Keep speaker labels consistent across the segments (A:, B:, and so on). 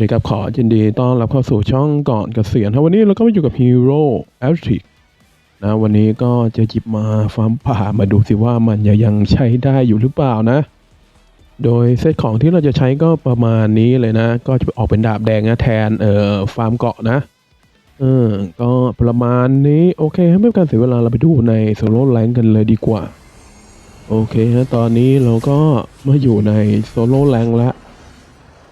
A: สวัสดีครับ ขอยินดีต้อนรับเข้าสู่ช่องก่อนเกษียณครับวันนี้เราก็มาอยู่กับฮีโร่แอลทิกนะวันนี้ก็จะหยิบมาฟาร์มป่ามาดูสิว่ามันยังใช้ได้อยู่หรือเปล่านะ โดยเซตของที่เราจะใช้ก็ประมาณนี้เลยนะ ก็จะออกเป็นดาบแดงนะแทนเอ่อฟาร์มเกาะนะเออก็ประมาณนี้โอเคไม่เป็นการเสียเวลาเราไปดูในโซโล่แรงกันเลยดีกว่า โอเคฮะตอนนี้เราก็มาอยู่ในโซโล่แรงแล้ว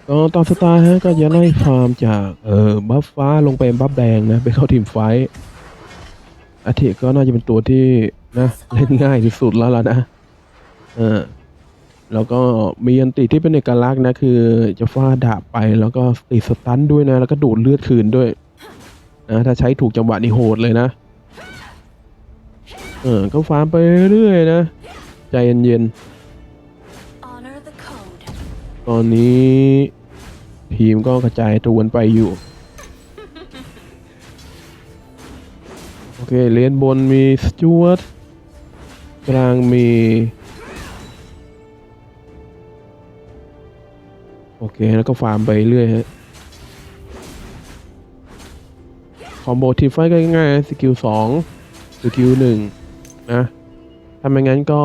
A: ก็ตามสไตล์ฮะก็จะไล่ฟาร์มจากเอ่อบัฟฟ้าลงไปบัฟแดงนะไปเข้าทีมไฟท์อาทิก็น่าจะเป็นตัวที่นะเล่นง่ายที่สุดแล้วล่ะนะเออแล้วก็มีอันติที่เป็นเอกลักษณ์นะคือ จะฟาดดาบไปแล้วก็ติดสตันด้วยนะ แล้วก็ดูดเลือดคืนด้วยนะถ้าใช้ถูกจังหวะนี่โหดเลยนะ เออก็ฟาร์มไปเรื่อยๆนะ ใจเย็นๆ
B: Honor the code.
A: ตอนนี้ ทีมก็กระจายตัวกันไปอยู่ โอเคเลนบนมีสจวตกลางมี โอเค แล้วก็ฟาร์มไปเรื่อยฮะคอมโบทีไฟก็ง่ายๆสกิลสองสกิลหนึ่งนะถ้าไม่งั้นก็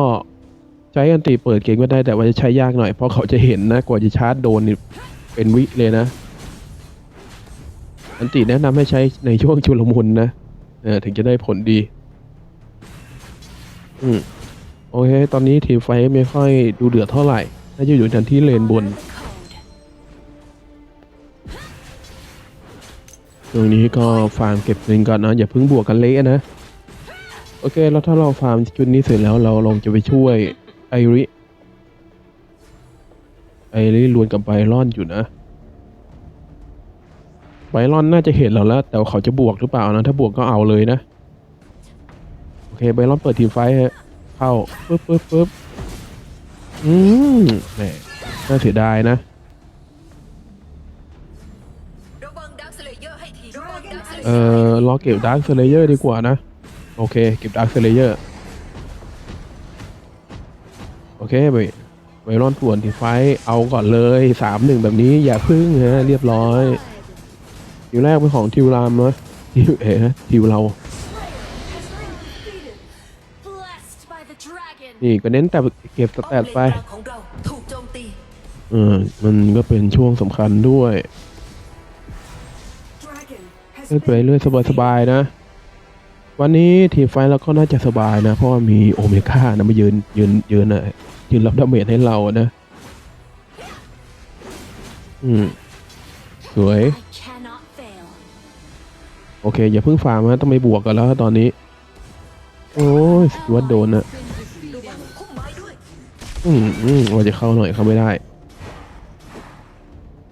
A: ใช้อันตีเปิดเกมก็ได้แต่ว่าจะใช้ยากหน่อยเพราะเขาจะเห็นนะกว่าจะชาร์จโดนนี่ เป็นวิเลยนะ อันตีแนะนำให้ใช้ในช่วงชุลมุนนะเออถึงจะได้ผลดี อืม โอเค ตอนนี้ทีมไฟไม่ค่อยดูเดือดเท่าไหร่ น่าจะอยู่ทันที่เลนบน ตรงนี้ก็ฟาร์มเก็บเงินก่อนนะ อย่าเพิ่งบวกกันเละนะ โอเค แล้วถ้าเราฟาร์มชุดนี้เสร็จแล้วเราลงจะไปช่วยไอริ ไอริลวนกับไบรอนอยู่นะ ไบรอนน่าจะเห็นเราแล้ว แต่ว่าเขาจะบวกหรือเปล่านะ ถ้าบวกก็เอาเลยนะ โอเคไบรอนเปิดทีมไฟฮะเข้าปึ๊บปึ๊บปึ๊บอืมแหมน่าเสียดายนะ
B: เอร์ให้ทีระวังดักสเล
A: เอ่อรอเก็บดาร์คเซเลเยอร์ดีกว่านะ โอเค เก็บดาร์คเซเลเยอร์ โอเคไป ไวรอนป่วนที่ไฟเอาก่อนเลยสามหนึ่งแบบนี้อย่าพึ่งฮะเรียบร้อยทิวแรกเป็นของทิวรามเนาะทิวเอ๋ทิวเรา นี่ก็เน้นแต่เก็บสแตทไป
B: เอ
A: อมันก็เป็นช่วงสำคัญด้วยเล่นไปเรื่อยสบายๆนะ วันนี้ทีไฟเราก็น่าจะสบายนะ เพราะว่ามีโอเมก้านะมายืนยืนยืนอะยื นรับดาเมจให้เราอะนะ อืม สวย
B: I cannot fail.
A: โอเค อย่าเพิ่งฟาร์มนะต้องไปบวกกันแล้วตอนนี้ โอ้ยสวัสดโดนนะ
B: ระวังพุ่มไม้ด้วย
A: อืมอืมว่าจะเข้าหน่อยเข้าไม่ได้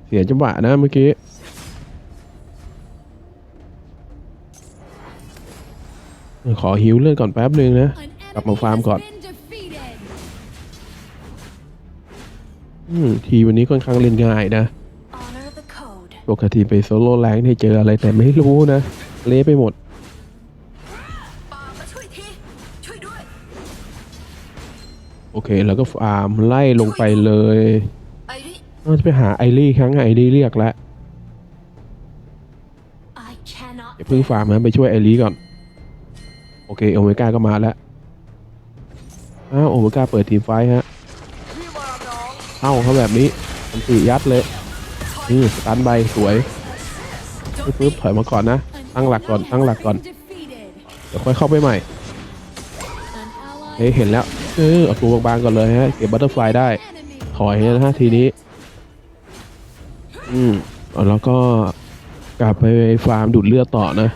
A: เสียจังหวะนะเมื่อกี้ขอหิวเลือดก่อนแป๊บหนึ่งนะ กลับมาฟาร์มก่อน อืมทีวันนี้ค่อนข้างเล่นง่ายนะปกติไปโซโล่แรงนี่เจออะไรแต่ไม่รู้นะ เละไปหมดโอเค แล้วก็ฟาร์มไล่ลงไปเลย
B: ไอริ
A: น่าจะไปหาไอรี่ครั้งไอรี่เรียกแล้วอย่าเพิ่งฟาร์มนะไปช่วยไอรี่ก่อน โอเคโอเมก้าก็มาแล้วอ้าวโอเมก้าเปิดทีมไฟฮะ เข้าเขาแบบนี้มันตียัดเลย นี่สตันใบสวยปึ๊บถอยมาก่อนนะ ตั้งหลักก่อน ตั้งหลักก่อน เดี๋ยวค่อยเข้าไปใหม่เฮ้ยเห็นแล้วเออเอาตัวบางๆก่อนเลยฮะ เก็บบัตเตอร์ไฟลายได้ ถอยนะฮะทีนี้ อืมแล้วก็กลับไปฟาร์มดูดเลือดต่อนะ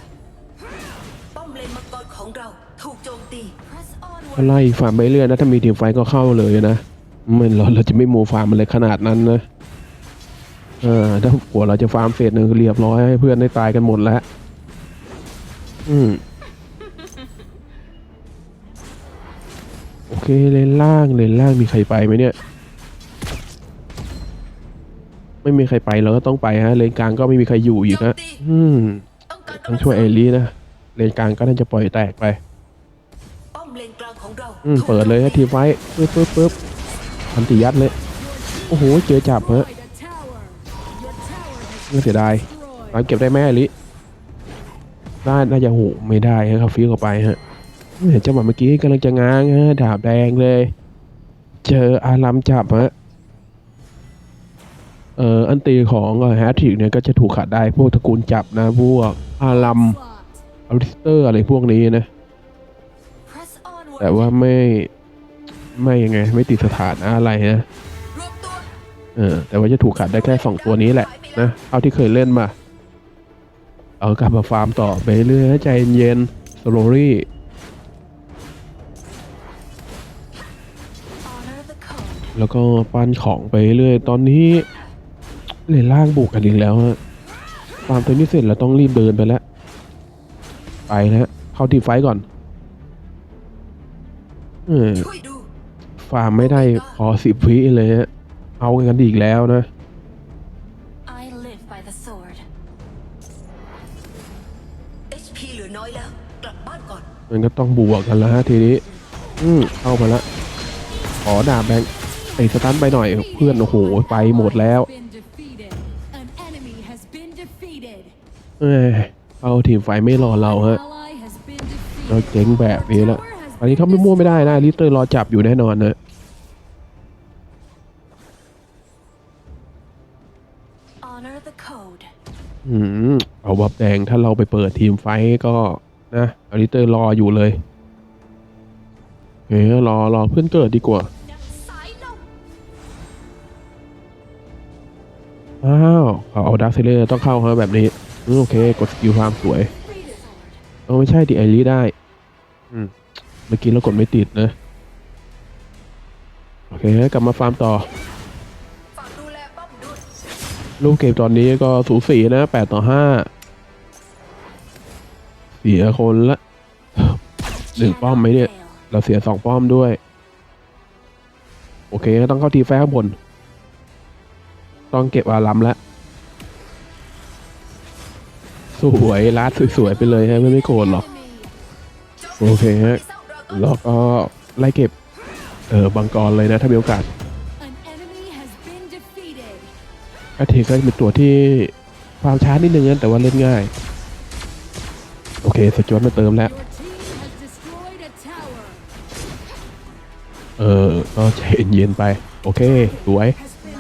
B: อมเลนมังกรของเราถูกโจมตี Press
A: ก็
B: onward.
A: ไล่ฟาร์มไปเรื่อยนะ ถ้ามีทีมไฟท์ก็เข้าเลยนะ ไม่เราเราจะไม่โมฟาร์มมันเลยขนาดนั้นนะเออถ้าหัวเราจะฟาร์มเฟสหนึ่งเรียบร้อยให้เพื่อนได้ตายกันหมดแล้ว อืมโอเคเลนล่างเลนล่างมีใครไปไหมเนี่ย ไม่มีใครไปเราก็ต้องไปฮะเลนกลางก็ไม่มีใครอยู่อีกนะอืม
B: ต้อง
A: ช่วยไอรีนะเลนกลางก็น่าจะปล่อยแตกไป
B: อืมเปิ
A: ดเลยฮะทีไฟปึ๊บปึ๊บปึ๊บ อันติยัดเลย โอ้โห เจอจับฮะน่าเสียดายตาเก็บได้ไหมลิได้น่าจะโหไม่ได้ฮะเขาฟิวเข้าไปฮะเห็นจังหวะเมื่อกี้กำลังจะง้างฮะดาบแดงเลย เจออารัมจับฮะเอ่ออันตีของแฮทริกเนี่ยก็จะถูกขัดได้พวกตระกูลจับนะพวกอารัมอลิสเตอร์อะไรพวกนี้นะแต่ว่าไม่ ไม่ยังไง ไม่ติดสถานะอะไรนะเออแต่ว่าจะถูกขัดได้แค่สองตัวนี้แหละนะเอาที่เคยเล่นมา เอากลับมาฟาร์มต่อไปเรื่อยใจเย็นสโลรี่แล้วก็ปั้นของไปเรื่อยตอนนี้เลยล่างบุกกันอีกแล้วฮะฟาร์มตัวนี้เสร็จแล้วต้องรีบเดินไปแล้ว ไปนะฮะเข้าทีไฟก่อน เออ ฟาร์มไม่ได้พอสิบวิเลยฮะเอากันอีกแล้วนะ
B: I live by the sword HP เหลือน้อยแล้ว กลับบ้านก่อน
A: มันก็ต้องบวกกันแล้วฮะทีนี้ อืมเข้ามาละขอดาบแบงค์ไอ้สตันไปหน่อยเพื่อนโอ้โหไปหมดแล้ว
C: Been defeated. An enemy has been defeated.
A: เอ้ยเอาทีมไฟไม่รอเราฮะ
C: Ally has been defeated.
A: เราเจ๊งแบบนี้ละ อันนี้เขาไม่มั่วไม่ได้นะลิสเตอร์รอจับอยู่แน่นอนนะ
B: honor the code
A: อืมเอาบับแดงถ้าเราไปเปิดทีมไฟท์ก็นะอลิสเตอร์รออยู่เลยเฮ้ยรอรอเพื่อนเกิดดีกว่า
B: สายลม
A: อ้าวเอาเอาดักเซเลอร์ต้องเข้าฮะแบบนี้อืมโอเค กดสกิลความสวยเออไม่ใช่ดิไอรีได้ อืม เมื่อกี้เรากดไม่ติดนะ โอเคกลับมาฟาร์มต่อรูปเกมตอนนี้ก็สูสีนะแปดต่อห้าเสียคนละหนึ่งป้อมไหมเนี่ย เราเสียสองป้อมด้วย โอเคต้องเข้าทีแฟข้างบน ต้องเก็บอารัมแล้วสวยลัดสวยๆไปเลยฮะไม่ไม่โกรธหรอก โอเคฮะ แล้วก็ไล่เก็บ เออบังกรเลยนะถ้ามีโอกาส
C: An enemy has been defeated.
A: อาเทก็เป็นตัวที่ความช้านิดนึงนะแต่ว่าเล่นง่าย โอเคสจวตมาเติมแล้ว
C: Your team has destroyed a tower.
A: เออก็ใจเย็นๆไป โอเค สวย
C: Has been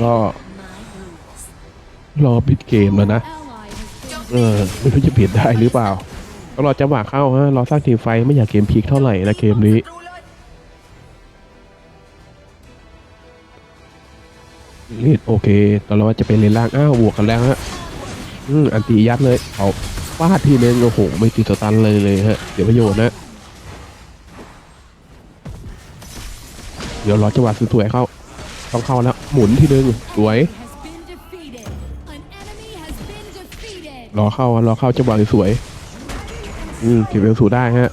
A: ก็
B: My rules
A: รอปิดเกมแล้วนะ
C: ally has been
A: เออ ไม่รู้จะปิดได้หรือเปล่า ก็รอจังหวะเข้าฮะรอสร้างทีมไฟไม่อยากเกมพลิกเท่าไหร่นะเกมนี้
B: เล
A: ดโอเคตอนเราจะไปเลนล่างอ้าวบวกกันแล้วฮะอืมอันตียัดเลยเอาฟาดทีนึงโอ้โหไม่ติดสตันเลยเลยฮะเดี๋ยวประโยชน์นะเดี๋ยวรอจังหวะสวยๆเข้าต้องเข้าแล้วหมุนทีนึงสวยรอเข้ารอเข้าจังหวะสวยๆ อืมเก็บเอลสูได้ฮะ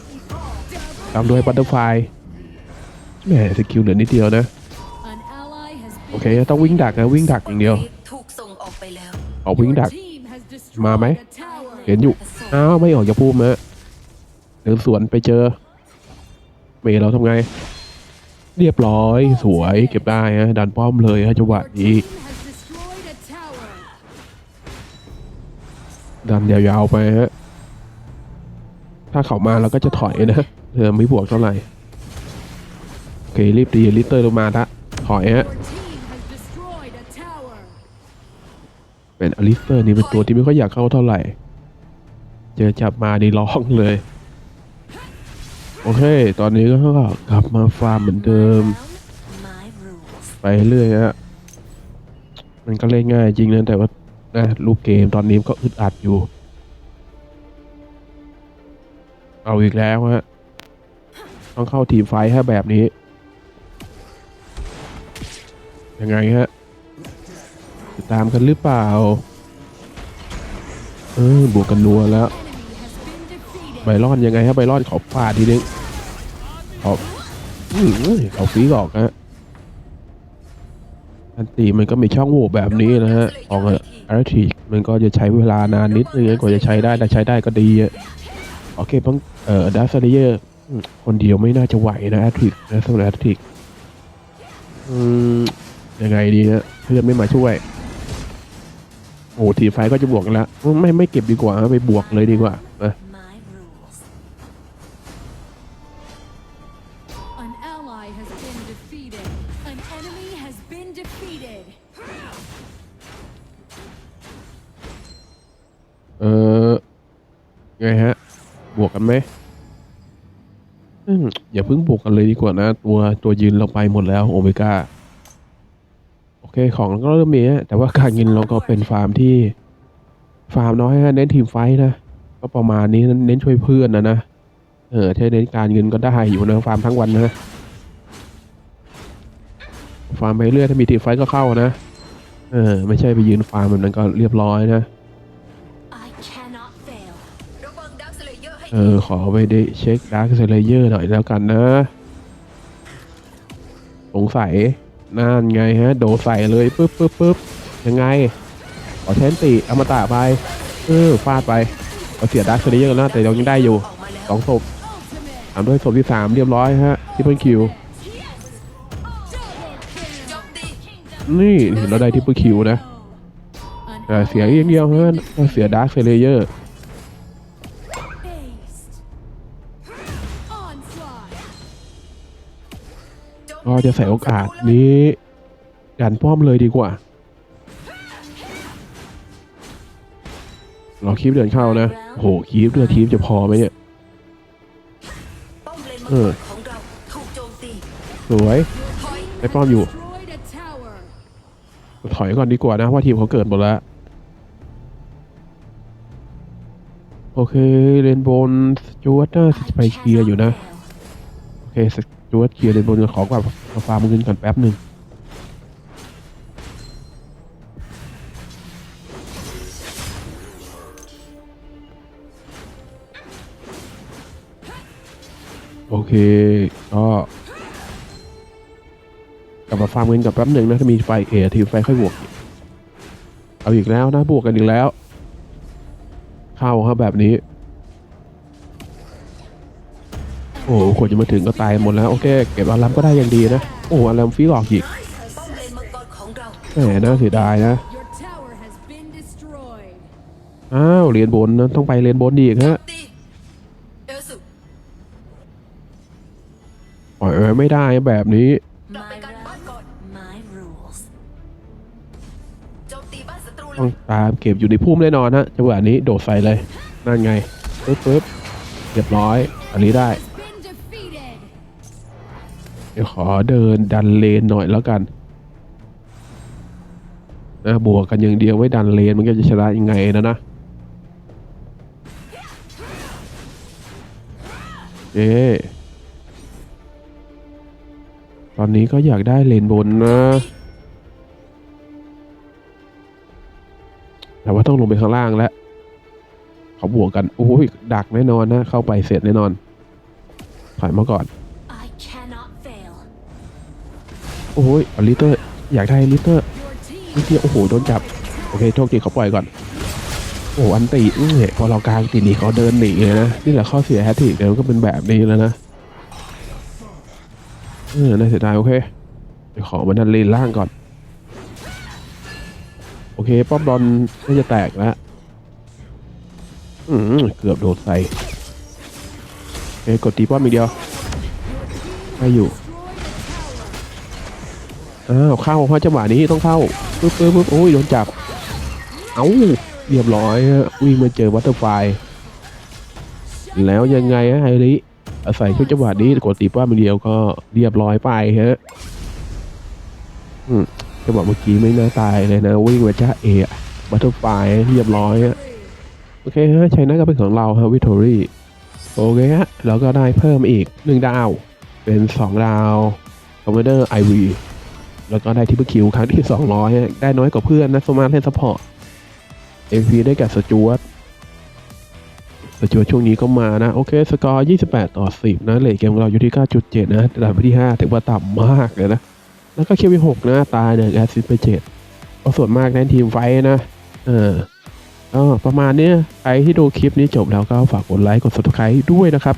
A: ตามด้วยบัตเตอร์ไฟแหมสกิลเหลือนิดเดียวนะ โอเค ต้องวิ่งดักนะวิ่งดักอย่างเดียว
B: ออกวิ่
A: งดัก มาไหม เห็นอยู่ อ้าว ไม่ออกจากพุ่มฮะเดินสวนไปเจอ เมย์เราทำไง เรียบร้อย สวยเก็บได้ฮะดันป้อมเลยฮะจังหวะนี้ดันยาวๆไปฮะ ถ้าเขามาเราก็จะถอยนะเออไม่บวกเท่าไหร่โอเครีบตีลิเตอร์ลงมาละถอยฮะเป็นอลิสเตอร์นี่เป็นตัวที่ไม่ค่อยอยากเข้าเท่าไหร่ เจอจับมาดีร้องเลย โอเค ตอนนี้ก็กลับมาฟาร์มเหมือนเดิม ไปเรื่อยฮะมันก็เล่นง่ายจริงนะแต่ว่านะลูกเกมตอนนี้ก็อึดอัดอยู่ เอาอีกแล้วฮะ ต้องเข้าทีมไฟท์ฮะแบบนี้ ยังไงฮะ ติดตามกันหรือเปล่า เออบวกกันนัวแล้ว
C: Enemy has been defeated.
A: ไบรอนยังไงฮะไบรอนขอฟาดทีนึงขออืมเขาฟีกออกฮะอันตีมันก็มีช่องโหว่แบบนี้นะฮะ ของอาร์ติมันก็จะใช้เวลานานนิดนึงกว่าจะใช้ได้แต่ใช้ได้ก็ดีอะ โอเคต้องเอ่อดัสเยอร์คนเดียวไม่น่าจะไหวนะอาร์ติกนะสำหรับอาร์ติกอืมยังไงดีฮะเพื่อนไม่มาช่วย โอ้ทีมไฟก็จะบวกกันแล้ว ไม่ไม่เก็บดีกว่าไปบวกเลยดีกว่านะ
B: My rules.
C: An ally has been defeated. An enemy has been defeated.
A: เออไงฮะบว กันไหมอืมอย่าเพิ่งบวกกันเลยดีกว่านะ ตัวตัวยืนเราไปหมดแล้วโอเมก้าโอเคของเราก็เริ่มมีแต่ว่าการเงินเราก็เป็นฟาร์มที่ ฟาร์มน้อยฮะเน้นทีมไฟท์นะก็ประมาณนี้เน้นช่วยเพื่อนนะนะเออถ้าเน้นการเงินก็ได้อยู่นะฟาร์มทั้งวันนะฟาร์มไปเรื่อยถ้ามีทีมไฟท์ก็เข้านะเออไม่ใช่ไปยืนฟาร์มแบบนั้นก็เรียบร้อยนะ
B: เอ
A: อ ขอไปได้เช็คดาร์คเซเลเยอร์หน่อยแล้วกันนะ สงสัยนั่นไงฮะ โดดใส่เลยปึ๊บปึ๊บปึ๊บยังไง ขอเทนติอมตะไปเออฟาดไปเอาเสียดาร์คเซเลเยอร์แล้วแต่ยังได้อยู่สองศพตามด้วยศพที่สามเรียบร้อยฮะที่เพิ่งคิวนี่เห็นเราได้ที่เพิ่งคิวนะเสียอย่างเดียวฮะเสียดาร์คเซเลเยอร์ ก็จะใส่โอกาสนี้ดันป้อมเลยดีกว่า เราคีบเดินเข้านะโหคีบเดือดทีมจะพอไหมเนี่ย
B: เอ
A: อสวย
B: ย
A: ไอ้ป้อมอยู่ถอยก่อนดีกว่านะเพราทีมเขาเกิดหมดแล้ว โอเคเลนบนสจวตน่าจะไปเคลียร์อยู่นะ โอเค สจวตเคลียร์เลนบนขอกว่ามาฟาร์มเงินก่อนแป๊บหนึ่งโอเค ก็กลับมาฟาร์มเงินกับแป๊บหนึ่งนะถ้ามีไฟเอทีไฟค่อยบวกอีกเอาอีกแล้วนะบวกกันอีกแล้ว เข้าครับแบบนี้ โอ้โหขวดจะมาถึงก็ตายหมดแล้วโอเคเก็บอารัมก็ได้อย่างดีนะ โอ้อารัมฟีหลอกอีกแหมน่าเสียดายนะอ้าวเรียนบนนะต้องไปเรียนบนอีกฮะ
B: ตีเอลสุ
A: ปล่อยไม่ได้แบบนี้
B: ต้
A: องตามเก็บอยู่ในพุ่มแน่นอนฮะจังหวะนี้โดดใส่เลย นั่นไงปึ๊บปึ๊บเรียบร้อย อันนี้ได้ เดี๋ยวขอเดินดันเลนหน่อยแล้วกันนะบวกกันอย่างเดียวไม่ดันเลนมันก็จะชนะยังไงนะนะเอตอนนี้ก็อยากได้เลนบนนะ แต่ว่าต้องลงไปข้างล่างแล้ว เขาบวกกัน โอ้ยดักแน่นอนนะ เข้าไปเสร็จแน่นอน ถอยมาก่อน โอ้ยลิเตอร์ อยากได้ลิเตอร์ลิเดียวโอ้โหโดนจับ โอเคโชคดีเขาปล่อยก่อน โอ้โหอันตีอื้อเนี่ยพอเรากลางตีหนีเขาเดินหนีเลยนะ นี่แหละข้อเสียแฮตติกเดี๋ยวก็เป็นแบบนี้แล้วนะ เออน่าเสียดายโอเคเดี๋ยวขอมันดันเลนล่างก่อน โอเค ป้อมบอลน่าจะแตกแล้วอืมเกือบโดดใส่โอเคกดตีป้อมอีกเดียวได้อยู่ อ้าวเข้าเพราะจังหวะนี้ต้องเข้าปึ๊บปึ๊บปึ๊บโอ้ยโดนจับ เอ้าเรียบร้อยฮะวิ่งมาเจอวัตเตอร์ไฟแล้วยังไงฮะไฮริอาศัยช่วงจังหวะนี้กดตีป้อมเดียวก็เรียบร้อยไปฮะอืมจังหวะเมื่อกี้ไม่น่าตายเลยนะวิ่งมาจ้าเอะวัตเตอร์ไฟเรียบร้อยฮะโอเคฮะชัยนะก็เป็นของเราฮะวิทอรี่โอเคฮะเราก็ได้เพิ่มอีกหนึ่งดาว เป็นสองดาวคอมมานเดอร์ไอวี แล้วก็ได้ทิปเปอร์คิวครั้งที่ 200 ได้น้อยกว่าเพื่อนนะสมาร์ทเล่นซัพพอร์ตเอ็มพีได้กับสจวตสจวตช่วงนี้ก็มานะ โอเค สกอร์ 28 ต่อ 10 นะเลทเกมของเราอยู่ที่ 9.7 นะระดับที่ 5 ถือว่าต่ำมากเลยนะ แล้วก็เควิน6นะตายเนี่ยแอสซิสไป7ก็ส่วนมากเน้นทีมไฟนะ เออก็ประมาณเนี้ยใครที่ดูคลิปนี้จบแล้วก็ฝากกดไลค์กด subscribe ด้วยนะครับ